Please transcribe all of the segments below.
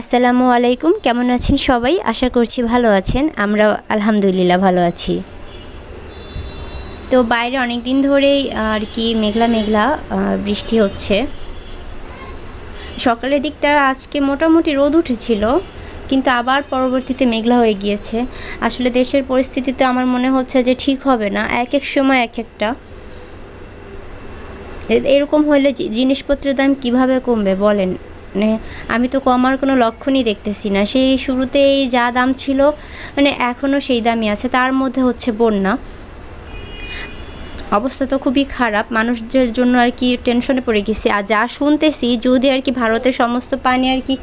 আসসালামু আলাইকুম, কেমন আছেন সবাই? আশা করছি ভালো আছেন আমরা আলহামদুলিল্লাহ ভালো আছি। তো বাইরে অনেক দিন ধরেই আর কি মেঘলা মেঘলা বৃষ্টি হচ্ছে। সকালের দিকটা আজকে মোটামুটি রোদ উঠেছিল, কিন্তু আবার পরবর্তীতে মেঘলা হয়ে গিয়েছে। আসলে দেশের পরিস্থিতিতে আমার মনে হচ্ছে যে ঠিক হবে না, এক এক সময় এক একটা। এরকম হলে জিনিসপত্রের দাম কীভাবে কমবে বলেন? মানে আমি তো কমার কোনো লক্ষণই দেখতেছি না। সেই শুরুতেই যা দাম ছিল মানে এখনও সেই দামই আছে। তার মধ্যে হচ্ছে বন্যা। অবস্থা তো খুবই খারাপ। মানুষদের জন্য আর কি টেনশনে পড়ে গেছি। আর যা শুনতেছি, যদি আর কি ভারতের সমস্ত পানি আর কি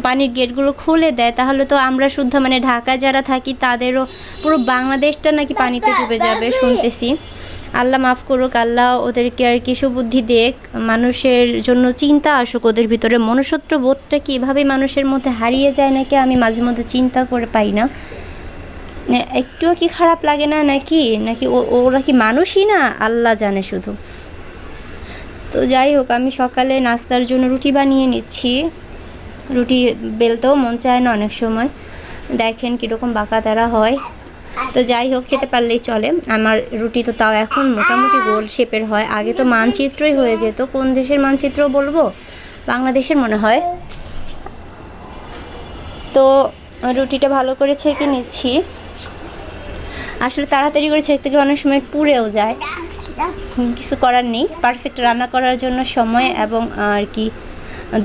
পানির গেটগুলো খুলে দেয়, তাহলে তো আমরা শুদ্ধ মানে ঢাকায় যারা থাকি তাদেরও পুরো বাংলাদেশটা নাকি পানিতে ডুবে যাবে, শুনতেছি। আল্লাহ মাফ করুক, আল্লাহ ওদেরকে আর কি সুবুদ্ধি দেখ মানুষের জন্য চিন্তা আসুক ওদের ভিতরে। মনুষ্যত্ব বোধটা কি এভাবেই মানুষের মধ্যে হারিয়ে যায় নাকি আমি মাঝে মধ্যে চিন্তা করে পাই না, একটুও কি খারাপ লাগে না নাকি? নাকি ও- ওরা কি মানুষই না? আল্লাহ জানে শুধু। তো যাই হোক, আমি সকালে নাস্তার জন্য রুটি বানিয়ে নিচ্ছি। রুটি বেলতেও মন চায় না অনেক সময়। দেখেন কীরকম বাঁকা তারা হয়। তো যাই হোক, খেতে পারলেই চলে। আমার রুটি তো তাও এখন মোটামুটি গোল শেপের হয়। আগে তো মানচিত্রই হয়ে যেত। কোন দেশের মানচিত্র বলব? বাংলাদেশের মনে হয়। তো রুটিটা ভালো করে ছেঁকে নিচ্ছি। আসলে তাড়াতাড়ি করে ছেঁকতে গেলে অনেক সময় পুড়েও যায়। কিছু করার নেই। পারফেক্ট রান্না করার জন্য সময় এবং আর কি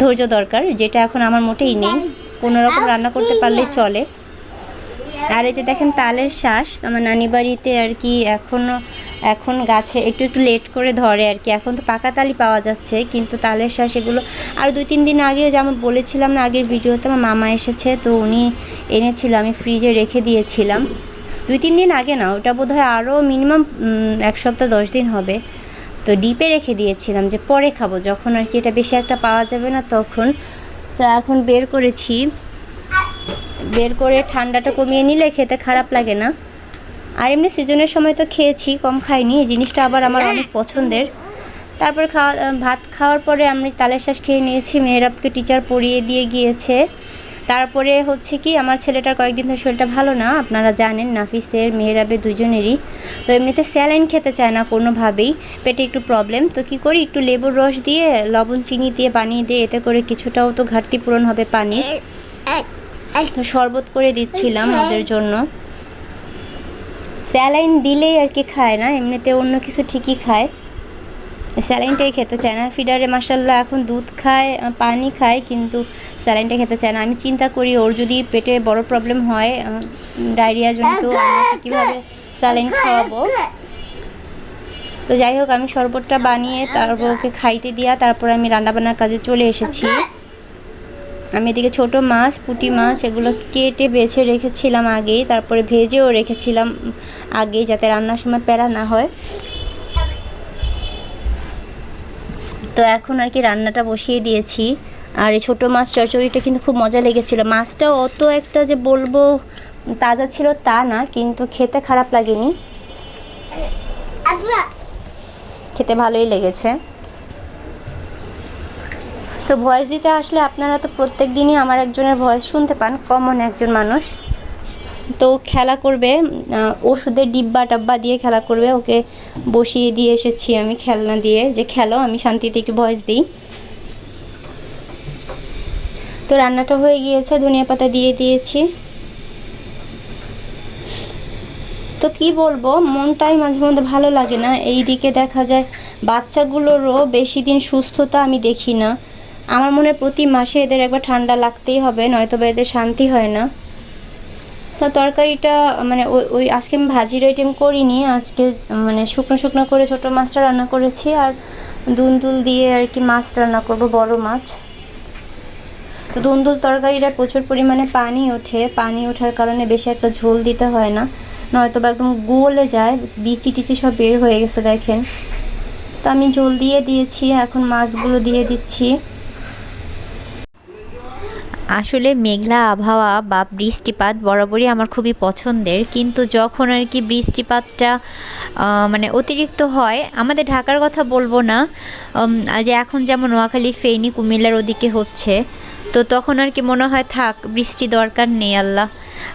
ধৈর্য দরকার, যেটা এখন আমার মোটেই নেই। কোনো রকম রান্না করতে পারলেই চলে। আর এই যে দেখেন তালের শ্বাস আমার নানি বাড়িতে আর কি এখনও এখন গাছে একটু একটু লেট করে ধরে আর কি। এখন তো পাকা তালই পাওয়া যাচ্ছে, কিন্তু তালের শ্বাস এগুলো, আর দুই তিন দিন আগে যেমন বলেছিলাম না, আগের ভিডিওতে আমার মামা এসেছে, তো উনি এনেছিল, আমি ফ্রিজে রেখে দিয়েছিলাম। দুই তিন দিন আগে না, ওটা বোধ হয় আরও মিনিমাম এক সপ্তাহ দশ দিন হবে। তো ডিপে রেখে দিয়েছিলাম যে পরে খাব, যখন আর কি এটা বেশি একটা পাওয়া যাবে না তখন। তো এখন বের করেছি। বের করে ঠান্ডাটা কমিয়ে নিলে খেতে খারাপ লাগে না। আর এমনি সিজনের সময় তো খেয়েছি, কম খাইনি, এই জিনিসটা আবার আমার অনেক পছন্দের। তারপর খাওয়া, ভাত খাওয়ার পরে আমি তালের শ্বাস খেয়ে নিয়েছি মেয়েরাবকে টিচার পড়িয়ে দিয়ে গিয়েছে। তারপরে হচ্ছে কি, আমার ছেলেটার কয়েকদিন ধরে শরীরটা ভালো না, আপনারা জানেন নাফিসের মেয়েরাবের দুজনেরই। তো এমনিতে স্যালাইন খেতে চায় না কোনোভাবেই, পেটে একটু প্রবলেম তো কি করি, একটু লেবুর রস দিয়ে, লবণ, চিনি দিয়ে বানিয়ে দিয়ে এতে করে কিছুটাও তো ঘাটতি পূরণ হবে পানির। তো শরবত করে দিচ্ছিলাম ওদের জন্য। স্যালাইন দিলেই আর কি খায় না, এমনিতে অন্য কিছু ঠিকই খায়। স্যালাইনটাই খেতে চায় না। ফিডারে মাসাল্লাহ এখন দুধ খায় পানি খায় কিন্তু স্যালাইনটা খেতে চায় না। আমি চিন্তা করি ওর যদি পেটে বড় প্রবলেম হয় ডায়রিয়া জনিত কীভাবে স্যালাইন খাওয়াবো? তো যাই হোক আমি শরবতটা বানিয়ে তারপর ওকে খাইতে দিয়া তারপর আমি রান্নাবান্নার কাজে চলে এসেছি। আমি এদিকে ছোট মাছ পুঁটি মাছ এগুলো কেটে বেছে রেখেছিলাম আগেই। তারপরে ভেজেও রেখেছিলাম আগেই যাতে রান্নার সময় প্যারা না হয়। তো এখন আর কি রান্নাটা বসিয়ে দিয়েছি। আর এই ছোটো মাছ চচ্চড়িটা কিন্তু খুব মজা লেগেছিলো। মাছটা অত একটা যে বলব তাজা ছিল তা না কিন্তু খেতে খারাপ লাগেনি। খেতে ভালোই লেগেছে। তো ভয়েস দিতে আসলে আপনারা তো প্রত্যেক দিনই আমার একজনের ভয়েস শুনতে পান কমন একজন মানুষ। তো খেলা করবে ওষুধের ডিব্বা টাব্বা দিয়ে খেলা করবে, ওকে বসিয়ে দিয়ে এসেছি আমি খেলনা দিয়ে, যে খেলো, আমি শান্তিতে একটু ভয়েস দিই। তো রান্নাটা হয়ে গিয়েছে, ধনিয়া পাতা দিয়ে দিয়েছি। তো কি বলব, মনটাই মাঝে মধ্যে ভালো লাগে না এই দিকে দেখা যায় বাচ্চাগুলোরও বেশি দিন সুস্থতা আমি দেখি না। আমার মনে প্রতি মাসে এদের একবার ঠান্ডা লাগতেই হবে নয়তো বা এদের শান্তি হয় না। তো তরকারিটা মানে ওই ওই আজকে আমি ভাজির আইটেম করিনি, আজকে মানে শুকনো শুকনো করে ছোটো মাছটা রান্না করেছি আর দুন্দুল দিয়ে আর কি মাছ রান্না করব, বড় মাছ। তো দুন্দুল তরকারিটা প্রচুর পরিমাণে পানি ওঠে, পানি ওঠার কারণে বেশি একটা ঝোল দিতে হয় না। নয়তো বা একদম গোলে যায়, বিচি টিচি সব বের হয়ে গেছে দেখেন। তো আমি ঝোল দিয়ে দিয়েছি, এখন মাছগুলো দিয়ে দিচ্ছি। আসলে মেঘলা আবহাওয়া বা বৃষ্টিপাত বরাবরই আমার খুবই পছন্দের, কিন্তু যখন আর কি বৃষ্টিপাতটা মানে অতিরিক্ত হয়, আমাদের ঢাকার কথা বলব না যে এখন যেমন নোয়াখালী, ফেনি, কুমিল্লার ওদিকে হচ্ছে, তো তখন আর কি মনে হয় থাক, বৃষ্টি দরকার নেই, আল্লাহ।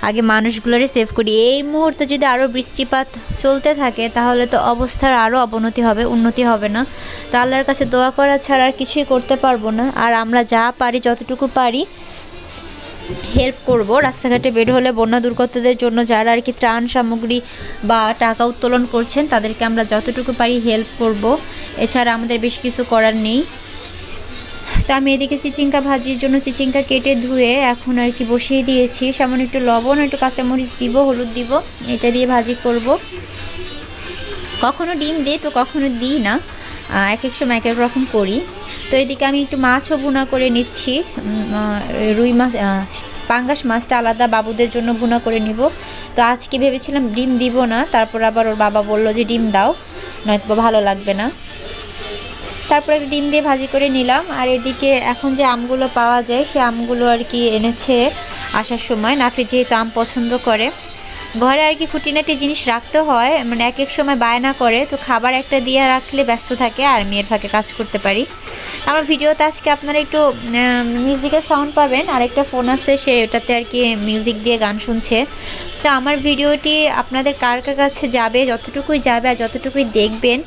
আগে মানুষগুলোরে সেভ করি। এই মুহূর্তে যদি আরও বৃষ্টিপাত চলতে থাকে, তাহলে তো অবস্থার আরও অবনতি হবে, উন্নতি হবে না। তো আল্লাহর কাছে দোয়া করা ছাড়া আর কিছুই করতে পারব না। আর আমরা যা পারি, যতটুকু পারি হেল্প করব। রাস্তাঘাটে বের হলে বন্যা দুর্গতদের জন্য যারা আর কি ত্রাণ সামগ্রী বা টাকা উত্তোলন করছেন, তাদেরকে আমরা যতটুকু পারি হেল্প করব। এছাড়া আমাদের বেশি কিছু করার নেই। তো আমি এদিকে চিচিঙ্কা ভাজির জন্য চিচিঙ্কা কেটে ধুয়ে এখন আর কি বসিয়ে দিয়েছি। সামান্য একটু লবণ, একটু কাঁচামরিচ দিব, হলুদ দিব, এটা দিয়ে ভাজি করব। কখনো ডিম দিই তো কখনো দিই না। এক এক সময় এক এক রকম করি। তো এদিকে আমি একটু মাছও ভুনা করে নিচ্ছি। রুই মাছ পাঙ্গাস মাছটা আলাদা বাবুদের জন্য ভুনা করে নিব। তো আজকে ভেবেছিলাম ডিম দিব না, তারপর আবার ওর বাবা বলল যে ডিম দাও নয়তো ভালো লাগবে না। তারপর ডিম দিয়ে ভাজি করে নিলাম। আর এদিকে এখন যে আমগুলো পাওয়া যায়, সে আমগুলো আর কি এনেছে আসার সময়। নাফি যেহেতু আম পছন্দ করে ঘরে আর কি খুঁটিনাটি জিনিস রাখতে হয় মানে এক এক সময় বায়না করে, তো খাবার একটা দিয়ে রাখলে ব্যস্ত থাকে আর মেয়ের ফাঁকে কাজ করতে পারি। আমার ভিডিওতে আজকে আপনারা একটু মিউজিকের সাউন্ড পাবেন আর একটা ফোন আছে, সে ওটাতে আর কি মিউজিক দিয়ে গান শুনছে। তো আমার ভিডিওটি আপনাদের কার কার কাছে যাবে, যতটুকুই যাবে আর যতটুকুই দেখবেন,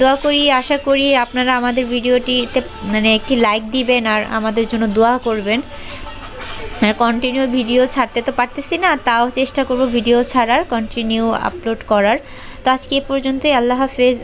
দোয়া করি, আশা করি আপনারা আমাদের ভিডিওটিতে মানে একটি লাইক দিবেন আর আমাদের জন্য দোয়া করবেন। আর কন্টিনিউ ভিডিও ছাড়তে তো পারতেছি না, তাও চেষ্টা করব ভিডিও ছাড়ার কন্টিনিউ আপলোড করার। তো আজকে এ পর্যন্তই, আল্লাহ হাফেজ